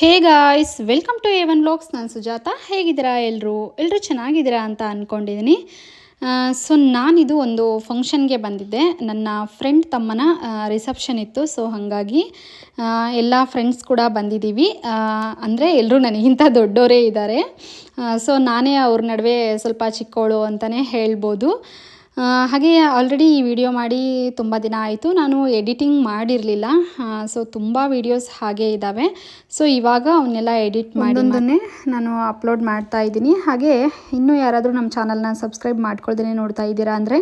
Hey guys welcome to A one blogs ನಾನು ಸುಜಾತ. ಹೇಗಿದ್ದೀರಾ ಎಲ್ಲರೂ ಎಲ್ಲರೂ ಚೆನ್ನಾಗಿದ್ದೀರಾ ಅಂತ ಅಂದ್ಕೊಂಡಿದ್ದೀನಿ ಸೊ ನಾನಿದು ಒಂದು ಫಂಕ್ಷನ್ಗೆ ಬಂದಿದ್ದೆ. ನನ್ನ ಫ್ರೆಂಡ್ ತಮ್ಮನ ರಿಸೆಪ್ಷನ್ ಇತ್ತು. ಸೊ ಹಾಗಾಗಿ ಎಲ್ಲ ಫ್ರೆಂಡ್ಸ್ ಕೂಡ ಬಂದಿದ್ದೀವಿ. ಅಂದರೆ ಎಲ್ಲರೂ ನನಗಿಂತ ದೊಡ್ಡವರೇ ಇದ್ದಾರೆ. ಸೊ ನಾನೇ ಅವ್ರ ನಡುವೆ ಸ್ವಲ್ಪ ಚಿಕ್ಕವಳು ಅಂತಲೇ ಹೇಳ್ಬೋದು. ಹಾಗೆ ಆಲ್ರೆಡಿ ಈ ವಿಡಿಯೋ ಮಾಡಿ ತುಂಬ ದಿನ ಆಯಿತು. ನಾನು ಎಡಿಟಿಂಗ್ ಮಾಡಿರಲಿಲ್ಲ. ಸೊ ತುಂಬ ವಿಡಿಯೋಸ್ ಹಾಗೆ ಇದ್ದಾವೆ ಸೊ ಇವಾಗ ಅವನ್ನೆಲ್ಲ ಎಡಿಟ್ ಮಾಡಿ ನಾನು ಅಪ್ಲೋಡ್ ಮಾಡ್ತಾ ಇದ್ದೀನಿ. ಹಾಗೆ ಇನ್ನೂ ಯಾರಾದರೂ ನಮ್ಮ ಚಾನಲ್ನ ಸಬ್ಸ್ಕ್ರೈಬ್ ಮಾಡ್ಕೊಳ್ದೇ ನೋಡ್ತಾ ಇದ್ದೀರಾ ಅಂದರೆ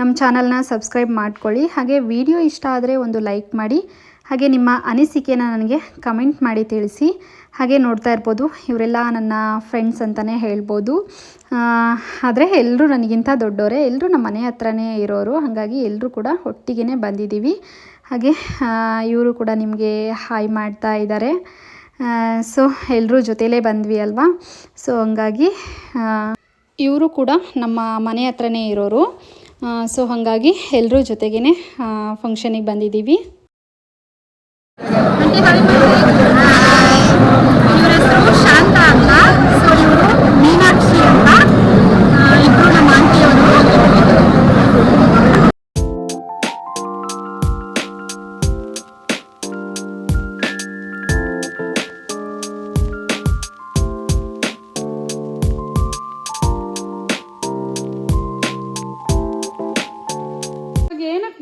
ನಮ್ಮ ಚಾನಲ್ನ ಸಬ್ಸ್ಕ್ರೈಬ್ ಮಾಡ್ಕೊಳ್ಳಿ. ಹಾಗೆ ವಿಡಿಯೋ ಇಷ್ಟ ಆದರೆ ಒಂದು ಲೈಕ್ ಮಾಡಿ. ಹಾಗೆ ನಿಮ್ಮ ಅನಿಸಿಕೆನ ನನಗೆ ಕಮೆಂಟ್ ಮಾಡಿ ತಿಳಿಸಿ. ಹಾಗೆ ನೋಡ್ತಾ ಇರ್ಬೋದು, ಇವರೆಲ್ಲ ನನ್ನ ಫ್ರೆಂಡ್ಸ್ ಅಂತಲೇ ಹೇಳ್ಬೋದು. ಆದರೆ ಎಲ್ಲರೂ ನನಗಿಂತ ದೊಡ್ಡವರೇ ಎಲ್ಲರೂ ನಮ್ಮ ಮನೆ ಹತ್ರನೇ ಇರೋರು, ಹಾಗಾಗಿ ಎಲ್ಲರೂ ಕೂಡ ಒಟ್ಟಿಗೆ ಬಂದಿದ್ದೀವಿ. ಹಾಗೆ ಇವರು ಕೂಡ ನಿಮಗೆ ಹಾಯ್ ಮಾಡ್ತಾ ಇದ್ದಾರೆ. ಸೊ ಎಲ್ಲರೂ ಜೊತೆಲೇ ಬಂದ್ವಿ ಅಲ್ವಾ? ಸೊ ಹಂಗಾಗಿ ಇವರು ಕೂಡ ನಮ್ಮ ಮನೆ ಹತ್ರನೇ ಇರೋರು. ಸೊ ಹಾಗಾಗಿ ಎಲ್ಲರೂ ಜೊತೆಗೇ ಫಂಕ್ಷನಿಗೆ ಬಂದಿದ್ದೀವಿ.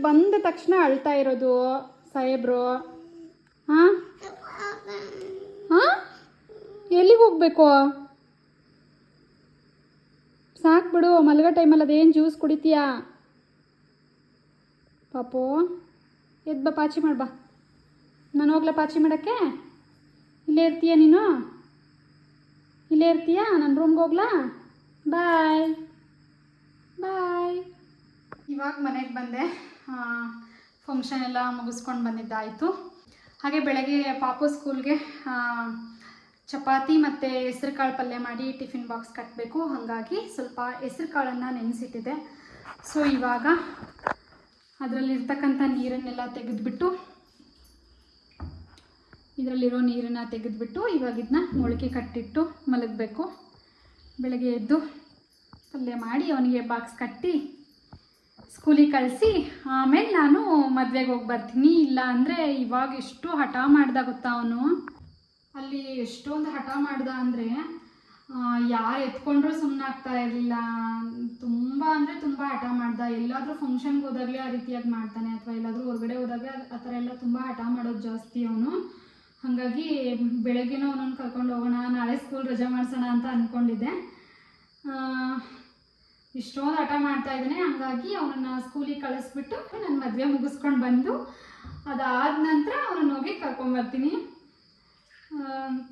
ಬಂದ ತಕ್ಷಣ ಅಳ್ತಾ ಇರೋದು ಸಾಹೇಬ್ರು ಹಾಂ ಹಾಂ ಎಲ್ಲಿಗೆ ಹೋಗ್ಬೇಕು? ಸಾಕು ಬಿಡು, ಮಲ್ಗೋ ಟೈಮಲ್ಲಿ ಅದೇನು ಜ್ಯೂಸ್ ಕುಡಿತೀಯಾ? ಪಾಪು ಎದ್ದು ಬಾ, ಪಾಚಿ ಮಾಡ್ಬಾ ನಾನು ಹೋಗ್ಲಾ ಪಾಚಿ ಮಾಡೋಕ್ಕೆ? ಇಲ್ಲೇ ಇರ್ತೀಯ ನೀನು? ಇಲ್ಲೇ ಇರ್ತೀಯ? ನನ್ನ ರೂಮ್ಗೆ ಹೋಗ್ಲಾ? ಬಾಯ್ ಬಾಯ್ ಇವಾಗ ಮನೆಗೆ ಬಂದೆ. ಫಂಕ್ಷನ್ ಎಲ್ಲ ಮುಗಿಸ್ಕೊಂಡು ಬಂದಿದ್ದಾಯಿತು. ಹಾಗೆ ಬೆಳಗ್ಗೆ ಪಾಪು ಸ್ಕೂಲ್ಗೆ ಚಪಾತಿ ಮತ್ತು ಹೆಸ್ರು ಕಾಳು ಪಲ್ಯ ಮಾಡಿ ಟಿಫಿನ್ ಬಾಕ್ಸ್ ಕಟ್ಟಬೇಕು ಹಾಗಾಗಿ ಸ್ವಲ್ಪ ಹೆಸ್ರು ಕಾಳನ್ನು ನೆನೆಸಿಟ್ಟಿದೆ ಸೊ, ಇವಾಗ ಅದರಲ್ಲಿರ್ತಕ್ಕಂಥ ನೀರನ್ನೆಲ್ಲ ತೆಗೆದುಬಿಟ್ಟು, ಇದರಲ್ಲಿರೋ ನೀರನ್ನು ತೆಗೆದುಬಿಟ್ಟು ಇವಾಗ ಇದನ್ನ ಮೊಳಕೆ ಕಟ್ಟಿಟ್ಟು ಮಲಗಬೇಕು. ಬೆಳಗ್ಗೆ ಎದ್ದು ಪಲ್ಯ ಮಾಡಿ ಅವನಿಗೆ ಬಾಕ್ಸ್ ಕಟ್ಟಿ ಸ್ಕೂಲಿಗೆ ಕಳಿಸಿ, ಆಮೇಲೆ ನಾನು ಮದುವೆಗೆ ಹೋಗಿ ಬರ್ತೀನಿ ಇಲ್ಲ ಅಂದರೆ ಇವಾಗ ಎಷ್ಟು ಹಠ ಮಾಡ್ದ ಗೊತ್ತಾ ಅವನು? ಅಲ್ಲಿ ಎಷ್ಟೊಂದು ಹಠ ಮಾಡ್ದ ಅಂದರೆ ಯಾರು ಎತ್ಕೊಂಡ್ರು ಸುಮ್ಮನೆ ಆಗ್ತಾ ಇರಲಿಲ್ಲ. ತುಂಬ ಅಂದರೆ ತುಂಬ ಹಠ ಮಾಡ್ದ. ಎಲ್ಲಾದರೂ ಫಂಕ್ಷನ್ಗೆ ಹೋದಾಗಲೇ ಆ ರೀತಿಯಾಗಿ ಮಾಡ್ತಾನೆ ಅಥವಾ ಎಲ್ಲಾದರೂ ಹೊರಗಡೆ ಹೋದಾಗ ಆ ಥರ ಎಲ್ಲ ತುಂಬ ಹಠ ಮಾಡೋದು ಜಾಸ್ತಿ ಅವನು. ಹಾಗಾಗಿ ಬೆಳಗ್ಗೆನೂ ಅವನನ್ನು ಕರ್ಕೊಂಡು ಹೋಗೋಣ, ನಾಳೆ ಸ್ಕೂಲ್ ರಜೆ ಮಾಡಿಸೋಣ ಅಂತ ಅಂದ್ಕೊಂಡಿದ್ದೆ ಇಷ್ಟೊಂದು ಹಠ ಮಾಡ್ತಾ ಇದ್ದಾನೆ. ಹಂಗಾಗಿ ಅವನನ್ನು ಸ್ಕೂಲಿಗೆ ಕಳಿಸ್ಬಿಟ್ಟು ನನ್ನ ಮದುವೆ ಮುಗಿಸ್ಕೊಂಡು ಬಂದು ಅದಾದ ನಂತರ ಅವನನ್ನ ಹೋಗಿ ಕರ್ಕೊಂಬರ್ತೀನಿ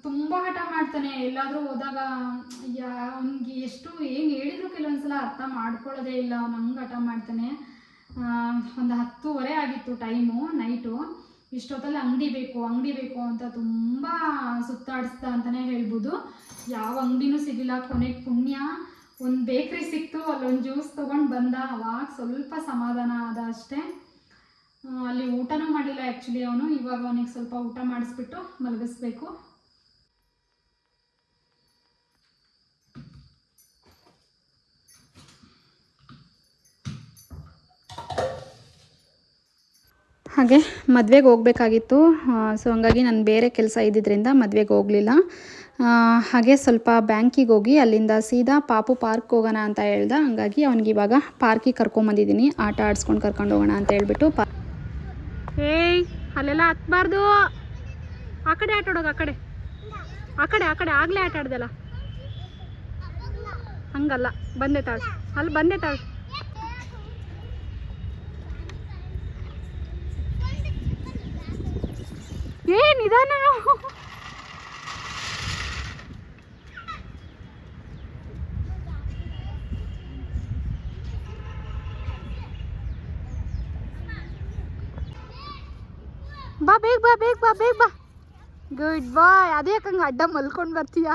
ತುಂಬ ಹಠ ಮಾಡ್ತಾನೆ. ಎಲ್ಲಾದರೂ ಹೋದಾಗ ಯಾ ಅವ್ನಿಗೆ ಎಷ್ಟು ಏನು ಹೇಳಿದ್ರು ಕೆಲವೊಂದ್ಸಲ ಅರ್ಥ ಮಾಡ್ಕೊಳ್ಳೋದೇ ಇಲ್ಲ. ಅವ್ನು ಹಂಗೆ ಹಠ ಮಾಡ್ತಾನೆ. ಒಂದು ಹತ್ತುವರೆ ಆಗಿತ್ತು ಟೈಮು, ನೈಟು. ಇಷ್ಟೊತ್ತಲ್ಲಿ ಅಂಗಡಿ ಬೇಕು ಅಂಗಡಿ ಬೇಕು ಅಂತ ತುಂಬ ಸುತ್ತಾಡಿಸ್ದ ಅಂತಲೇ ಹೇಳ್ಬೋದು. ಯಾವ ಅಂಗಡಿನೂ ಸಿಗಿಲ್ಲ ಕೊನೆಗೆ ಪುಣ್ಯ. ಒಂದು ಬೇಕ್ರಿ ಸಿಕ್ತು. ಅಲ್ಲೊಂದು ಜ್ಯೂಸ್ ತೊಗೊಂಡು ಬಂದ. ಅವಾಗ ಸ್ವಲ್ಪ ಸಮಾಧಾನ ಆದ ಅಷ್ಟೇ. ಮಾಡಿಲ್ಲ ಆ್ಯಕ್ಚುಲಿ ಅವನು. ಇವಾಗ ಅವನಿಗೆ ಸ್ವಲ್ಪ ಊಟ ಮಾಡಿಸ್ಬಿಟ್ಟು ಮಲಗಿಸ್ಬೇಕು. ಹಾಗೆ ಮದುವೆಗೆ ಹೋಗಬೇಕಾಗಿತ್ತು. ಸೊ ಹಂಗಾಗಿ ನಾನು ಬೇರೆ ಕೆಲಸ ಇದ್ದಿದ್ದರಿಂದ ಮದುವೆಗೆ ಹೋಗಲಿಲ್ಲ. ಹಾಗೆ ಸ್ವಲ್ಪ ಬ್ಯಾಂಕಿಗೆ ಹೋಗಿ ಅಲ್ಲಿಂದ ಸೀದಾ ಪಾಪು ಪಾರ್ಕ್ ಹೋಗೋಣ ಅಂತ ಹೇಳ್ದೆ. ಹಂಗಾಗಿ ಅವ್ನಿಗೆ ಇವಾಗ ಪಾರ್ಕಿಗೆ ಕರ್ಕೊಂಬಂದಿದ್ದೀನಿ. ಆಟ ಆಡಿಸ್ಕೊಂಡು ಕರ್ಕೊಂಡು ಹೋಗೋಣ ಅಂತ ಹೇಳ್ಬಿಟ್ಟು ಪಾ ಏಯ್, ಅಲ್ಲೆಲ್ಲ ಹತ್ಬಾರ್ದು. ಆ ಕಡೆ ಆಟ ಆಡೋಗ ಆ ಕಡೆ. ಆ ಕಡೆ ಆ ಕಡೆ. ಆಗ್ಲೇ ಆಟ ಆಡ್ದಲ್ಲ. ಹಂಗಲ್ಲ. ಬಂದೆ ತಾಳು. ಅಲ್ಲಿ ಬಂದೆ ತಾಳು. ಏ, ನಿಧಾನ. ಬಾ, ಬೇಗ ಬಾ ಬೇಗ ಬಾ ಬೇಗ ಬಾ. ಗುಡ್ ಬಾಯ್ ಅದೇ ಯಾಕಂಗೆ ಅಡ್ಡ ಮಲ್ಕೊಂಡು ಬರ್ತೀಯಾ?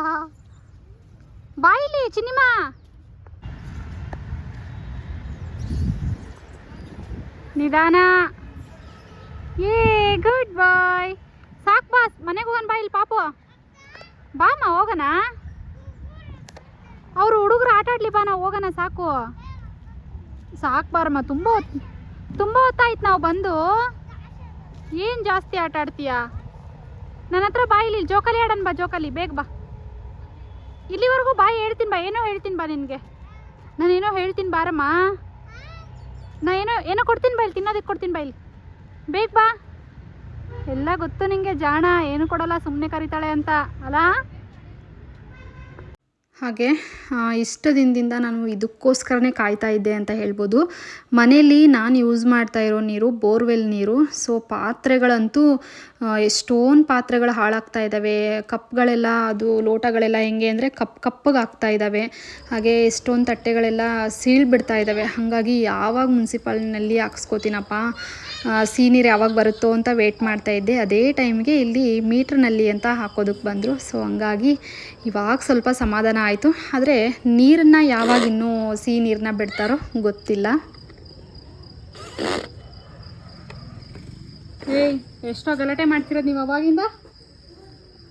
ಇಲ್ಲಿ, ಚಿನ್ನಿಮಾ. ನಿಧಾನ. ಏ ಗುಡ್ ಬಾಯ್ ಸಾಕು ಬಾ ಮನೆಗೆ ಹೋಗೋಣ ಬಾ ಇಲ್ಲಿ ಪಾಪು. ಬಾಮ್ಮ ಹೋಗೋಣ. ಅವರು ಹುಡುಗರು ಆಟ ಆಡ್ಲಿ ಬಾ, ನಾವು ಹೋಗೋಣ, ಸಾಕು. ಸಾಕು ಬಾರಮ್ಮ, ತುಂಬ ಹೊತ್ತು ತುಂಬ ಹೊತ್ತಾಯ್ತು ನಾವು ಬಂದು. ಏನು ಜಾಸ್ತಿ ಆಟ ಆಡ್ತೀಯಾ? ನನ್ನ ಹತ್ರ ಬಾ ಇಲ್ಲಿ, ಜೋಕಾಲಿ ಆಡನ್ ಬಾ, ಜೋಕಾಲಿ, ಬೇಗ ಬಾ. ಇಲ್ಲಿವರೆಗೂ ಬಾಯಿ ಹೇಳ್ತೀನಿ ಬಾ, ಏನೋ ಹೇಳ್ತೀನಿ ಬಾ ನಿನಗೆ. ನಾನೇನೋ ಹೇಳ್ತೀನಿ ಬಾರಮ್ಮ ನಾ ಏನೋ ಏನೋ ಕೊಡ್ತೀನಿ ಬಾ ತಿನ್ನೋದಕ್ಕೆ ಕೊಡ್ತೀನಿ ಬಾ ಬೇಗ ಬಾ. ಎಲ್ಲ ಗೊತ್ತು ನಿಂಗೆ, ಜಾಣ, ಏನು ಕೊಡೋಲ್ಲ ಸುಮ್ಮನೆ ಕರೀತಾಳೆ ಅಂತ ಅಲ್ಲ ಹಾಗೆ ಇಷ್ಟು ದಿನದಿಂದ ನಾನು ಇದಕ್ಕೋಸ್ಕರನೇ ಕಾಯ್ತಾ ಇದ್ದೆ ಅಂತ ಹೇಳ್ಬೋದು. ಮನೆಯಲ್ಲಿ ನಾನು ಯೂಸ್ ಮಾಡ್ತಾ ಇರೋ ನೀರು, ಬೋರ್ವೆಲ್ ನೀರು ಸೊ ಪಾತ್ರೆಗಳಂತೂ ಎಷ್ಟೊಂದು ಪಾತ್ರೆಗಳು ಹಾಳಾಗ್ತಾ ಇದ್ದಾವೆ. ಕಪ್ಗಳೆಲ್ಲ, ಅದು ಲೋಟಗಳೆಲ್ಲ ಹೆಂಗೆ ಅಂದರೆ ಕಪ್, ಕಪ್ಪಗೆ ಆಗ್ತಾ ಇದ್ದಾವೆ. ಹಾಗೆ ಎಷ್ಟೊಂದು ತಟ್ಟೆಗಳೆಲ್ಲ ಸೀಳ್ಬಿಡ್ತಾ ಇದ್ದಾವೆ. ಹಾಗಾಗಿ ಯಾವಾಗ ಮುನ್ಸಿಪಾಲ್ನಲ್ಲಿ ಹಾಕ್ಸ್ಕೋತೀನಪ್ಪ? ಸಿಹಿ ನೀರು ಯಾವಾಗ ಬರುತ್ತೋ ಅಂತ ವೆಯ್ಟ್ ಮಾಡ್ತಾ ಇದ್ದೆ. ಅದೇ ಟೈಮ್ಗೆ ಇಲ್ಲಿ ಮೀಟ್ರ್ನಲ್ಲಿ ಅಂತ ಹಾಕೋದಕ್ಕೆ ಬಂದರು. ಸೊ ಹಂಗಾಗಿ ಇವಾಗ ಸ್ವಲ್ಪ ಸಮಾಧಾನ ಆಯಿತು. ಆದರೆ ನೀರನ್ನು ಯಾವಾಗ ಇನ್ನೂ ಸಿಹಿ ನೀರನ್ನ ಬಿಡ್ತಾರೋ ಗೊತ್ತಿಲ್ಲ. ಏಯ್, ಎಷ್ಟೋ ಗಲಾಟೆ ಮಾಡ್ತಿರೋದು ನೀವು ಅವಾಗಿಂದ?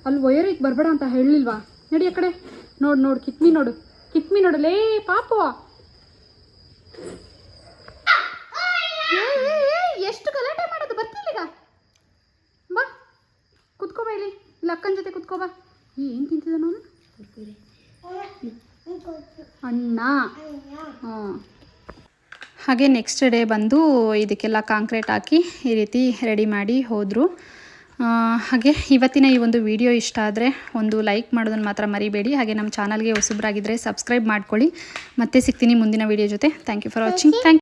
ಅಲ್ಲಿ ವಯರಿಗೆ ಬರಬೇಡ ಅಂತ ಹೇಳಿಲ್ವಾ ನಡಿ ಆ ಕಡೆ. ನೋಡು ನೋಡು, ಕಿತ್ಮಿ ನೋಡು. ಕಿತ್ಮಿ ನೋಡು. ಲೇ ಪಾಪ ಎಷ್ಟು ಗಲಾಟೆ ಮಾಡೋದು? ಬರ್ತಿಲ್ಲ ಈಗ? ಬಾ. ಕುತ್ಕೋಬ ಇಲ್ಲಿ. ಇಲ್ಲ ಅಕ್ಕನ ಜೊತೆ ಕುತ್ಕೋಬಾ ಏನು ತಿಂತಿದ್ದ ನಾನು ಅಣ್ಣ. ಹಾಂ. ಹಾಗೆ ನೆಕ್ಸ್ಟ್ ಡೇ ಬಂದು ಇದಕ್ಕೆಲ್ಲ ಕಾಂಕ್ರೀಟ್ ಹಾಕಿ ಈ ರೀತಿ ರೆಡಿ ಮಾಡಿ ಹೋದರು. ಹಾಗೆ ಇವತ್ತಿನ ಈ ಒಂದು ವಿಡಿಯೋ ಇಷ್ಟ ಆದರೆ ಒಂದು ಲೈಕ್ ಮಾಡೋದನ್ನು ಮಾತ್ರ ಮರಿಬೇಡಿ. ಹಾಗೆ ನಮ್ಮ ಚಾನಲ್ಗೆ ಹೊಸಬ್ರಾಗಿದ್ದರೆ ಸಬ್ಸ್ಕ್ರೈಬ್ ಮಾಡ್ಕೊಳ್ಳಿ. ಮತ್ತೆ ಸಿಗ್ತೀನಿ ಮುಂದಿನ ವಿಡಿಯೋ ಜೊತೆ. Thank you for watching thank